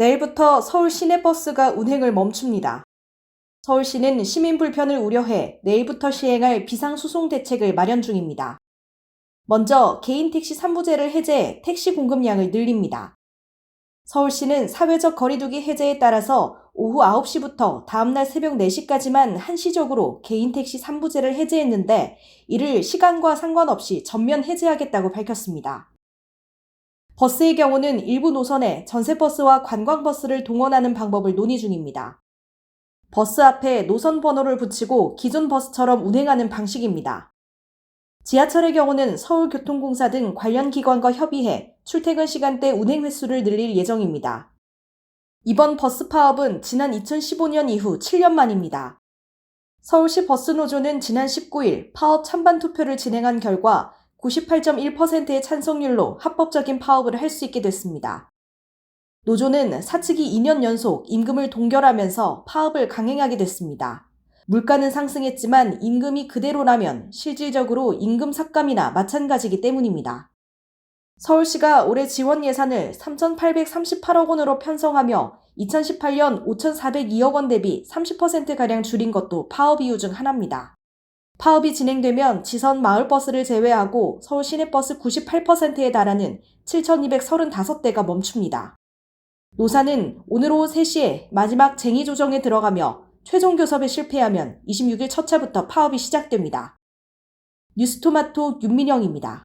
내일부터 서울 시내버스가 운행을 멈춥니다. 서울시는 시민 불편을 우려해 내일부터 시행할 비상소송 대책을 마련 중입니다. 먼저 개인 택시 3부제를 해제해 택시 공급량을 늘립니다. 서울시는 사회적 거리두기 해제에 따라서 오후 9시부터 다음날 새벽 4시까지만 한시적으로 개인 택시 3부제를 해제했는데 이를 시간과 상관없이 전면 해제하겠다고 밝혔습니다. 버스의 경우는 일부 노선에 전세버스와 관광버스를 동원하는 방법을 논의 중입니다. 버스 앞에 노선 번호를 붙이고 기존 버스처럼 운행하는 방식입니다. 지하철의 경우는 서울교통공사 등 관련 기관과 협의해 출퇴근 시간대 운행 횟수를 늘릴 예정입니다. 이번 버스 파업은 지난 2015년 이후 7년 만입니다. 서울시 버스노조는 지난 19일 파업 찬반 투표를 진행한 결과 98.1%의 찬성률로 합법적인 파업을 할 수 있게 됐습니다. 노조는 사측이 2년 연속 임금을 동결하면서 파업을 강행하게 됐습니다. 물가는 상승했지만 임금이 그대로라면 실질적으로 임금 삭감이나 마찬가지이기 때문입니다. 서울시가 올해 지원 예산을 3,838억 원으로 편성하며 2018년 5,402억 원 대비 30%가량 줄인 것도 파업 이유 중 하나입니다. 파업이 진행되면 지선 마을버스를 제외하고 서울 시내버스 98%에 달하는 7,235대가 멈춥니다. 노사는 오늘 오후 3시에 마지막 쟁의 조정에 들어가며 최종 교섭에 실패하면 26일 첫 차부터 파업이 시작됩니다. 뉴스토마토 윤민영입니다.